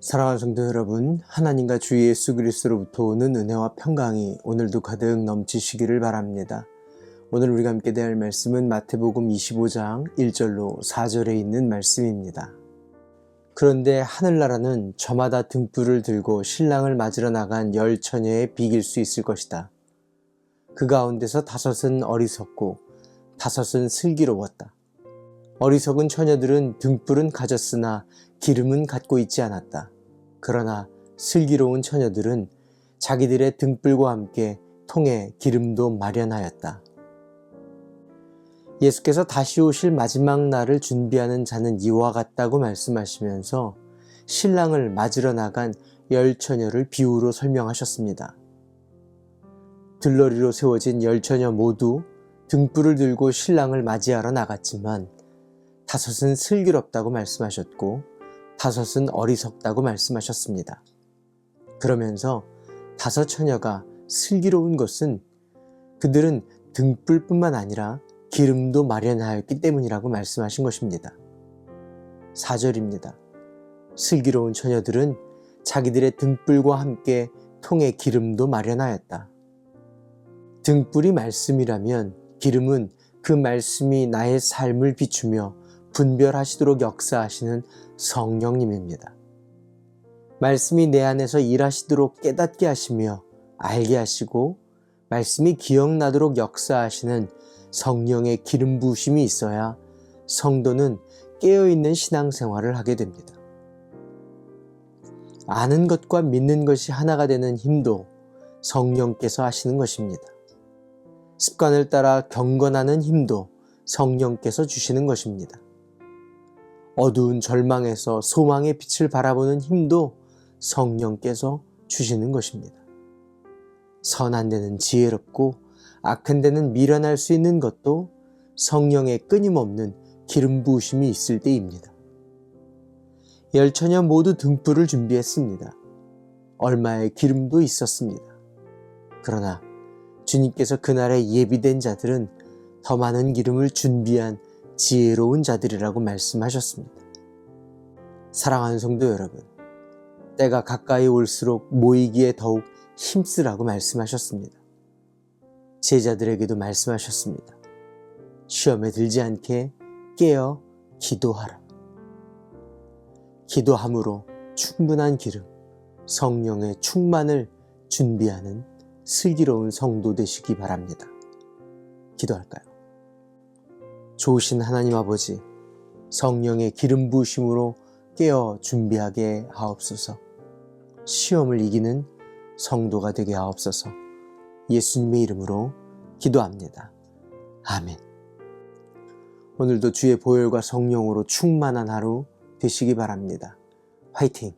사랑하는 성도 여러분, 하나님과 주 예수 그리스도로부터 오는 은혜와 평강이 오늘도 가득 넘치시기를 바랍니다. 오늘 우리가 함께 대할 말씀은 마태복음 25장 1절로 4절에 있는 말씀입니다. 그런데 하늘나라는 저마다 등불을 들고 신랑을 맞으러 나간 열 처녀에 비길 수 있을 것이다. 그 가운데서 다섯은 어리석고 다섯은 슬기로웠다. 어리석은 처녀들은 등불은 가졌으나 기름은 갖고 있지 않았다. 그러나 슬기로운 처녀들은 자기들의 등불과 함께 통에 기름도 마련하였다. 예수께서 다시 오실 마지막 날을 준비하는 자는 이와 같다고 말씀하시면서 신랑을 맞으러 나간 열 처녀를 비유로 설명하셨습니다. 들러리로 세워진 열 처녀 모두 등불을 들고 신랑을 맞이하러 나갔지만 다섯은 슬기롭다고 말씀하셨고 다섯은 어리석다고 말씀하셨습니다. 그러면서 다섯 처녀가 슬기로운 것은 그들은 등불뿐만 아니라 기름도 마련하였기 때문이라고 말씀하신 것입니다. 4절입니다. 슬기로운 처녀들은 자기들의 등불과 함께 통에 기름도 마련하였다. 등불이 말씀이라면 기름은 그 말씀이 나의 삶을 비추며 분별하시도록 역사하시는 성령님입니다. 말씀이 내 안에서 일하시도록 깨닫게 하시며 알게 하시고 말씀이 기억나도록 역사하시는 성령의 기름 부으심이 있어야 성도는 깨어있는 신앙생활을 하게 됩니다. 아는 것과 믿는 것이 하나가 되는 힘도 성령께서 하시는 것입니다. 습관을 따라 경건하는 힘도 성령께서 주시는 것입니다. 어두운 절망에서 소망의 빛을 바라보는 힘도 성령께서 주시는 것입니다. 선한 데는 지혜롭고 악한 데는 미련할 수 있는 것도 성령의 끊임없는 기름 부으심이 있을 때입니다. 열처녀 모두 등불을 준비했습니다. 얼마의 기름도 있었습니다. 그러나 주님께서 그날에 예비된 자들은 더 많은 기름을 준비한 지혜로운 자들이라고 말씀하셨습니다. 사랑하는 성도 여러분, 때가 가까이 올수록 모이기에 더욱 힘쓰라고 말씀하셨습니다. 제자들에게도 말씀하셨습니다. 시험에 들지 않게 깨어 기도하라. 기도함으로 충분한 기름, 성령의 충만을 준비하는 슬기로운 성도 되시기 바랍니다. 기도할까요? 좋으신 하나님 아버지, 성령의 기름 부으심으로 깨어 준비하게 하옵소서. 시험을 이기는 성도가 되게 하옵소서. 예수님의 이름으로 기도합니다. 아멘. 오늘도 주의 보혈과 성령으로 충만한 하루 되시기 바랍니다. 화이팅!